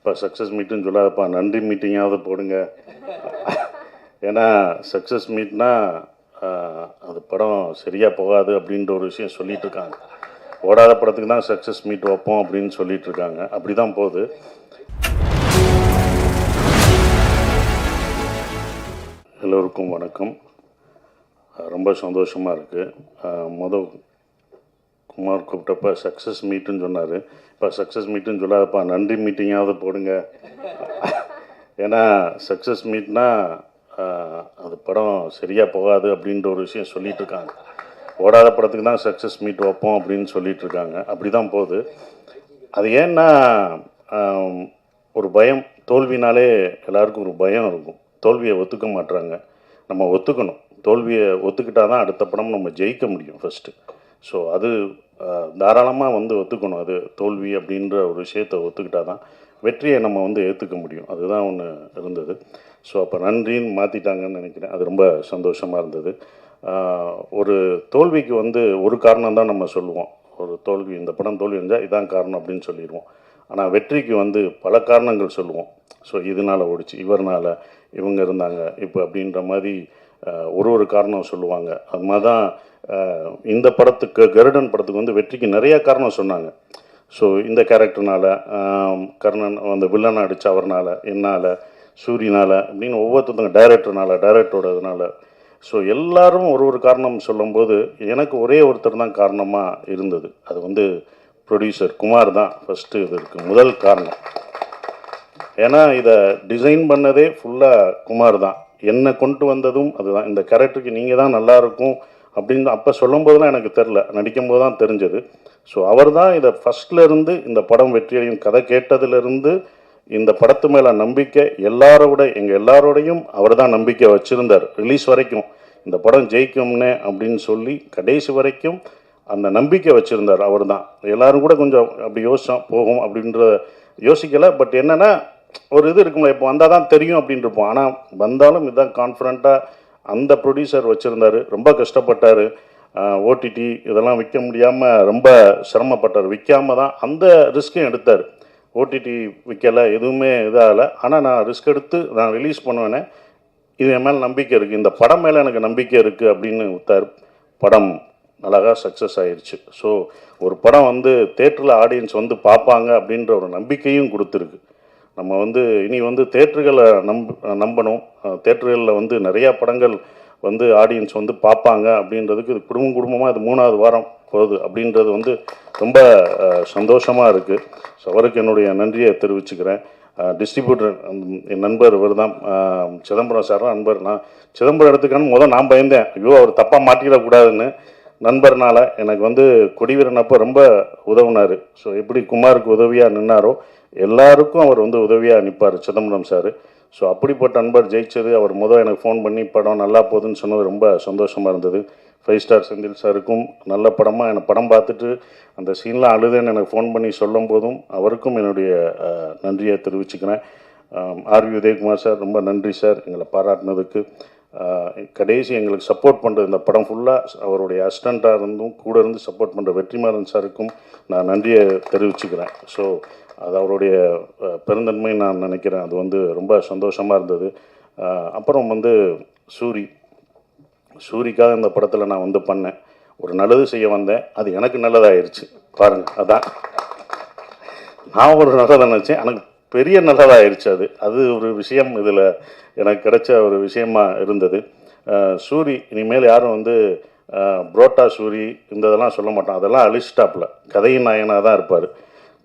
இப்போ சக்ஸஸ் மீட்டுன்னு சொல்லாதப்பா நன்றி மீட்டிங்காவது போடுங்க. ஏன்னா சக்ஸஸ் மீட்னா அது படம் சரியாக போகாது அப்படின்ற ஒரு விஷயம் சொல்லிட்டு இருக்காங்க. ஓடாத படத்துக்கு தான் சக்ஸஸ் மீட் வைப்போம் அப்படின்னு சொல்லிட்டு இருக்காங்க. அப்படி தான் போகுது. எல்லோருக்கும் வணக்கம். ரொம்ப சந்தோஷமாக இருக்குது மொதல் குமார் கூப்பிட்டப்ப சக்ஸஸ் மீட்டுன்னு சொன்னார். இப்போ சக்ஸஸ் மீட்டுன்னு சொல்லாதப்பா நன்றி மீட்டிங்காவது போடுங்க. ஏன்னா சக்ஸஸ் மீட்னா அது படம் சரியாக போகாது அப்படின்ற ஒரு விஷயம் சொல்லிகிட்டு இருக்காங்க. ஓடாத படத்துக்கு தான் சக்ஸஸ் மீட் வைப்போம் அப்படின்னு சொல்லிகிட்டு இருக்காங்க. அப்படி தான் போகுது. அது ஏன்னா ஒரு பயம் தோல்வினாலே எல்லாருக்கும் ஒரு பயம் இருக்கும். தோல்வியை ஒத்துக்க மாட்டுறாங்க நம்ம ஒத்துக்கணும். தோல்வியை ஒத்துக்கிட்டா தான் அடுத்த படம் நம்ம ஜெயிக்க முடியும் ஃபஸ்ட்டு ஸோ அது தாராளமாக வந்து ஒத்துக்கணும். அது தோல்வி அப்படின்ற ஒரு விஷயத்தை ஒத்துக்கிட்டா தான் வெற்றியை நம்ம வந்து ஏற்றுக்க முடியும். அதுதான் ஒன்று இருந்தது. ஸோ அப்போ நன்றின்னு மாற்றிட்டாங்கன்னு நினைக்கிறேன். அது ரொம்ப சந்தோஷமாக இருந்தது. ஒரு தோல்விக்கு வந்து ஒரு காரணம் தான் நம்ம சொல்லுவோம். ஒரு தோல்வி இந்த படம் தோல்வி இருந்தால் இதான் காரணம் அப்படின்னு சொல்லிடுவோம். ஆனால் வெற்றிக்கு வந்து பல காரணங்கள் சொல்லுவோம். ஸோ இதனால் ஓடிச்சு இவர்னால் இவங்க இருந்தாங்க இப்போ அப்படின்ற மாதிரி ஒரு ஒரு காரணம் சொல்லுவாங்க. அது மாதிரி தான் இந்த படத்துக்கு கருடன் படத்துக்கு வந்து வெற்றிக்கு நிறையா காரணம் சொன்னாங்க. ஸோ இந்த கேரக்டர்னால் கர்ணன் அந்த வில்லனை அடித்த அவர்னால் என்னால் சூரியனால் அப்படின்னு ஒவ்வொருத்தவங்க டைரக்டர்னால டைரக்டரோட இதனால ஸோ எல்லாரும் ஒரு ஒரு காரணம் சொல்லும்போது எனக்கு ஒரே ஒருத்தர் தான் காரணமாக இருந்தது. அது வந்து ப்ரொடியூசர் குமார் தான். ஃபஸ்ட்டு இதற்கு முதல் காரணம். ஏன்னா இதை டிசைன் பண்ணதே ஃபுல்லாக குமார் தான். என்னை கொண்டு வந்ததும் அதுதான். இந்த கேரக்டருக்கு நீங்கள் தான் நல்லாயிருக்கும் அப்படின்னு அப்போ சொல்லும் போதெல்லாம் எனக்கு தெரில நடிக்கும் போது தான் தெரிஞ்சது. ஸோ அவர் தான் இதை ஃபஸ்ட்லேருந்து இந்த படம் வெற்றியடையும் கதை கேட்டதுலேருந்து இந்த படத்து மேலே நம்பிக்கை எல்லாரோட எங்கள் எல்லாரோடையும் அவர் தான் நம்பிக்கை வச்சுருந்தார். ரிலீஸ் வரைக்கும் இந்த படம் ஜெயிக்கும்னே அப்படின்னு சொல்லி கடைசி வரைக்கும் அந்த நம்பிக்கை வச்சுருந்தார் அவர் தான். எல்லோரும் கூட கொஞ்சம் அப்படி யோசிச்சோம் போகும் அப்படின்ற யோசிக்கலை. பட் என்னென்னா ஒரு இது இருக்குங்களா இப்போ வந்தால் தான் தெரியும் அப்படின்னு இருப்போம். ஆனால் வந்தாலும் இதுதான் கான்ஃபிடண்ட்டாக அந்த ப்ரொடியூசர் வச்சுருந்தாரு. ரொம்ப கஷ்டப்பட்டார். ஓடிடி இதெல்லாம் விற்க முடியாமல் ரொம்ப சிரமப்பட்டார். விற்காம தான் அந்த ரிஸ்க்கையும் எடுத்தார். ஓடிடி விற்கலை எதுவுமே இதாகலை. ஆனால் நான் ரிஸ்க் எடுத்து நான் ரிலீஸ் பண்ணுவேனே. இது என் மேலே நம்பிக்கை இருக்குது இந்த படம் மேலே எனக்கு நம்பிக்கை இருக்குது அப்படின்னு வித்தார். படம் அழகாக சக்ஸஸ் ஆயிடுச்சு ஸோ ஒரு படம் வந்து தேட்டரில் ஆடியன்ஸ் வந்து பார்ப்பாங்க அப்படின்ற ஒரு நம்பிக்கையும் கொடுத்துருக்கு. நம்ம வந்து இனி வந்து தேட்டர்களை நம்ப நம்பணும். தேட்டர்களில் வந்து நிறையா படங்கள் வந்து ஆடியன்ஸ் வந்து பார்ப்பாங்க அப்படின்றதுக்கு இது குடும்பம் குடும்பமாக இது மூணாவது வாரம் போகுது அப்படின்றது வந்து ரொம்ப சந்தோஷமாக இருக்குது ஸோ அவருக்கு என்னுடைய நன்றியை தெரிவிச்சுக்கிறேன். டிஸ்ட்ரிபியூட்டர் என் நண்பர் இவர் தான் சிதம்பரம் சார் நண்பர். நான் சிதம்பரம் எடுத்துக்கணும் முதல் நான் பயந்தேன். ஐயோ அவர் தப்பாக மாட்டிடக்கூடாதுன்னு. நண்பர்னால் எனக்கு வந்து கொடிவீரன் அப்போ ரொம்ப உதவுனார். ஸோ எப்படி குமாருக்கு உதவியாக நின்னாரோ எல்லாருக்கும் அவர் வந்து உதவியாக நிற்பார் சிதம்பரம் சார். ஸோ அப்படிப்பட்ட நண்பர் ஜெயிச்சது. அவர் முதல் எனக்கு ஃபோன் பண்ணி படம் நல்லா போகுதுன்னு சொன்னது ரொம்ப சந்தோஷமாக இருந்தது. ஃபைவ் ஸ்டார் செந்தில் சாருக்கும் நல்ல படமாக என்னை படம் பார்த்துட்டு அந்த சீன்லாம் அழுதுன்னு எனக்கு ஃபோன் பண்ணி சொல்லும் போதும் அவருக்கும் என்னுடைய நன்றியை தெரிவிச்சுக்கிறேன். ஆர்வி உதயகுமார் சார் ரொம்ப நன்றி சார். எங்களை பாராட்டினதுக்கு. கடைசி எங்களுக்கு சப்போர்ட் பண்ணுற இந்த படம் ஃபுல்லாக அவருடைய அசிஸ்டண்ட்டாக இருந்தும் கூட இருந்து சப்போர்ட் பண்ணுற வெற்றிமாறன் சாருக்கும் நான் நன்றியை தெரிவிச்சுக்கிறேன். ஸோ அது அவருடைய பெருந்தன்மை நான் நினைக்கிறேன். அது வந்து ரொம்ப சந்தோஷமாக இருந்தது. அப்புறம் வந்து சூரி. சூரிக்காக இந்த படத்தில் நான் வந்து பண்ணேன். ஒரு நல்லது செய்ய வந்தேன். அது எனக்கு நல்லதாயிருச்சு. பாருங்கள் அதான். நான் ஒரு நல்லதை நினச்சேன். எனக்கு பெரிய நல்லதாயிருச்சு அது. அது ஒரு விஷயம் இதில் எனக்கு கிடைச்ச ஒரு விஷயமா இருந்தது. சூரி இனிமேல் யாரும் வந்து புரோட்டா சூரி இந்த இதெல்லாம் சொல்ல மாட்டோம் அதெல்லாம் அழிச்சிட்டாப்புல. கதையின் நாயனாக தான் இருப்பார்.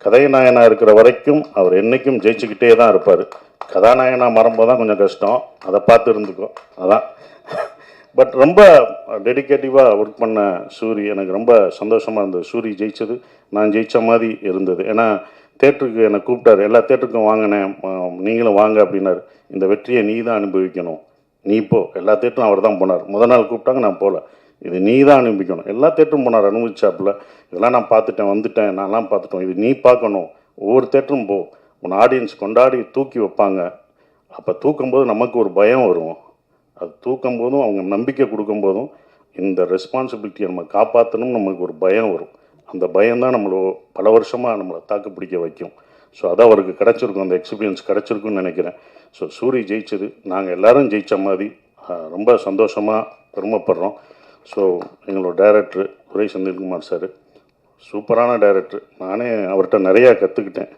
கதை நாயனாக இருக்கிற வரைக்கும் அவர் என்றைக்கும் ஜெயிச்சுக்கிட்டே தான் இருப்பார். கதாநாயகனா மறம்போது தான் கொஞ்சம் கஷ்டம். அதை பார்த்து இருந்துக்கும் அதான். பட் ரொம்ப டெடிக்கேட்டிவாக ஒர்க் பண்ண சூரி எனக்கு ரொம்ப சந்தோஷமாக இருந்தது. சூரி ஜெயிச்சது. நான் ஜெயித்த மாதிரி இருந்தது. ஏன்னா தேட்டருக்கு என்னை கூப்பிட்டாரு. எல்லா தேட்டருக்கும் வாங்கினேன். நீங்களும் வாங்க அப்படின்னாரு. இந்த வெற்றியை நீ தான் அனுபவிக்கணும். நீ போ. எல்லா தேட்டரும் அவர் தான் போனார். முதல் நாள் கூப்பிட்டாங்க நான் போகல இது நீ தான் அனுபவிக்கணும். எல்லா தேட்டரும் போனார் அனுபவிச்சாப்புல. இதெல்லாம் நான் பார்த்துட்டேன் வந்துட்டேன். நான்லாம் பார்த்துட்டோம். இது நீ பார்க்கணும். ஒவ்வொரு தேட்டரும் போ. உன் ஆடியன்ஸ் கொண்டாடி தூக்கி வைப்பாங்க. அப்போ தூக்கும்போது நமக்கு ஒரு பயம் வரும். அது தூக்கும் போதும் அவங்க நம்பிக்கை கொடுக்கும்போதும் இந்த ரெஸ்பான்சிபிலிட்டியை நம்ம காப்பாற்றணும் நமக்கு ஒரு பயம் வரும். அந்த பயம்தான் நம்மளோ பல வருஷமாக நம்மளை தாக்கு பிடிக்க வைக்கும். ஸோ அதான் அவருக்கு கிடச்சிருக்கும். அந்த எக்ஸ்பீரியன்ஸ் கிடச்சிருக்குன்னு நினைக்கிறேன். ஸோ சூரி ஜெயிச்சது. நாங்கள் எல்லாரும் ஜெயித்த மாதிரி ரொம்ப சந்தோஷமாக பெருமைப்படுறோம். ஸோ எங்களோட டைரக்டர் துரை செந்தில்குமார் சார் சூப்பரான டைரக்டர் நானே அவர்கிட்ட நிறையா கற்றுக்கிட்டேன்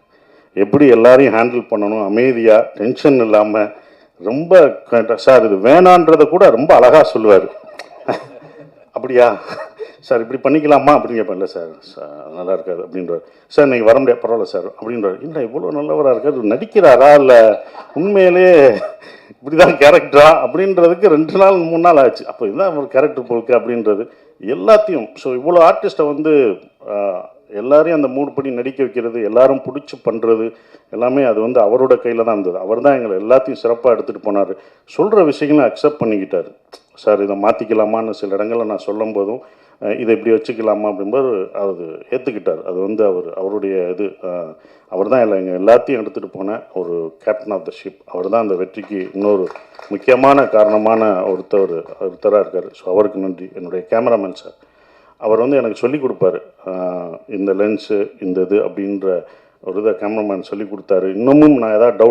எப்படி எல்லாரையும் ஹேண்டில் பண்ணணும் அமைதியாக டென்ஷன் இல்லாமல் ரொம்ப சார் இது வேணான்றதை கூட ரொம்ப அழகாக சொல்லுவார். அப்படியா? சார் இப்படி பண்ணிக்கலாமா? அப்படின்னு கேட்பேன். இல்லை சார் சார் நல்லா இருக்காது அப்படின்றார். சார் நீங்கள் வர முடியாது பரவாயில்ல சார் அப்படின்றார். இல்லை இவ்வளோ நல்லவராக இருக்காது நடிக்கிறாரா? இல்லை உண்மையிலேயே இப்படி தான் கேரக்டரா? அப்படின்றதுக்கு ரெண்டு நாள் மூணு நாள் ஆச்சு. அப்போ இதுதான் ஒரு கேரக்டர் போக்கு அப்படின்றது. எல்லாத்தையும் ஸோ இவ்வளோ ஆர்டிஸ்ட்டை வந்து எல்லாரையும் அந்த மூடு படி நடிக்க வைக்கிறது எல்லாரும் பிடிச்சி பண்ணுறது எல்லாமே அது வந்து அவரோட கையில் தான் இருந்தது. அவர் தான் எங்களை எல்லாத்தையும் சிறப்பாக எடுத்துகிட்டு போனார். சொல்கிற விஷயங்களை அக்செப்ட் பண்ணிக்கிட்டார். சார் இதை மாற்றிக்கலாமான்னு சில இடங்களில் நான் சொல்லும் போதும் இதை இப்படி வச்சுக்கலாமா அப்படிம்போது அது ஏற்றுக்கிட்டார் அது வந்து அவர் அவருடைய இது அவர் தான் இல்லை எங்கள் எல்லாத்தையும் எடுத்துகிட்டு போன ஒரு கேப்டன் ஆஃப் த ஷிப் அவர் தான் அந்த வெற்றிக்கு இன்னொரு முக்கியமான காரணமான ஒருத்தர் ஒருத்தராக இருக்கார். ஸோ அவருக்கு நன்றி. என்னுடைய கேமராமேன் சார். அவர் வந்து எனக்கு சொல்லிக் கொடுப்பாரு. இந்த லென்ஸு இந்த இது அப்படின்ற ஒரு இதை கேமராமேன் சொல்லி கொடுத்தாரு. இன்னமும் நான் ஏதாவது டவுட்